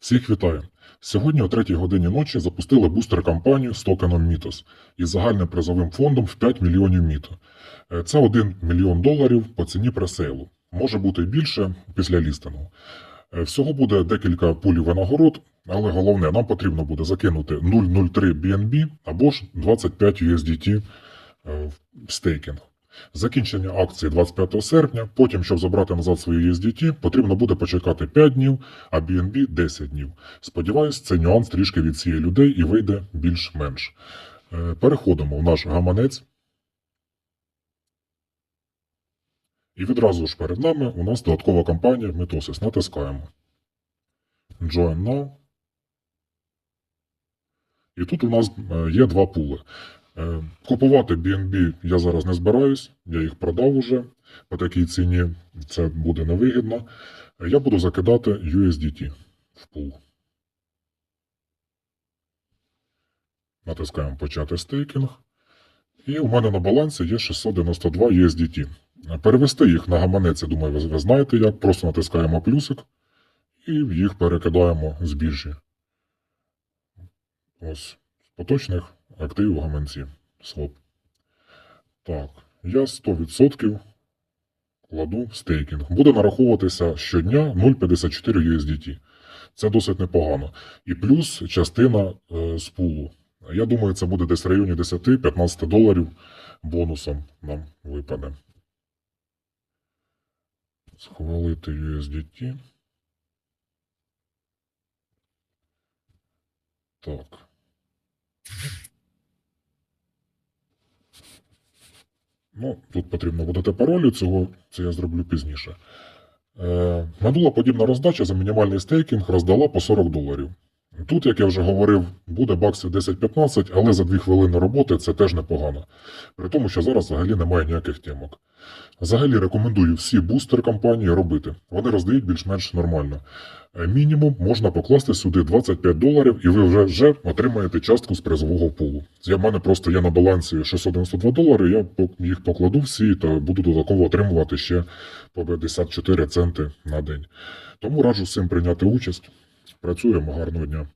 Всіх вітаю! Сьогодні о 3 годині ночі запустили бустер-кампанію з токеном Мітос із загальним призовим фондом в 5 мільйонів міто. Е, Це 1 мільйон доларів по ціні пресейлу. Може бути більше після лістингу. Е, Всього буде декілька пулів винагород, але головне, нам потрібно буде закинути 0,03 BNB або ж 25 USDT е, в стейкінг. Закінчення акції 25 серпня. Потім, щоб забрати назад свої USDT, потрібно буде почекати 5 днів, а BNB 10 днів. Сподіваюсь, цей нюанс трішки відсіє людей і вийде більш-менш. Е, Переходимо в наш гаманець. І відразу ж перед нами у нас додаткова кампанія Mitosis. Натискаємо. Join now. І тут у нас е, є два пули. Е, Купувати BNB я зараз не збираюсь, я їх продав уже по такій ціні, це буде невигідно. Е, Я буду закидати USDT в пул. Натискаємо почати стейкінг. І у мене на балансі є 692 USDT. Е, Перевести їх на гаманець, я думаю, ви, знаєте як. Просто натискаємо плюсик і їх перекидаємо з біржі. Ось з поточних активів в гаманці. Своп. Так, я 100% кладу стейкінг. Буде нараховуватися щодня 0,54 USDT. Це досить непогано. І плюс частина е, з пулу. Я думаю, це буде десь в районі 10-15 доларів бонусом нам випаде. Схвалити USDT. Так. Ну, тут потрібно буде паролі, цього це я зроблю пізніше. Е, Надула подібна роздача за мінімальний стейкінг роздала по 40 доларів. Тут, як я вже говорив, буде баксів 10-15, але за 2 хвилини роботи це теж непогано. При тому, що зараз взагалі немає ніяких темок. Взагалі рекомендую всі бустер компанії робити. Вони роздають більш-менш нормально. Е, Мінімум можна покласти сюди 25 доларів, і ви вже, вже отримаєте частку з призового пулу. Я в мене просто є на балансі 692 долари, я їх покладу всі та буду додатково отримувати ще по 54 центи на день. Тому раджу всім прийняти участь. Працюємо гарного дня.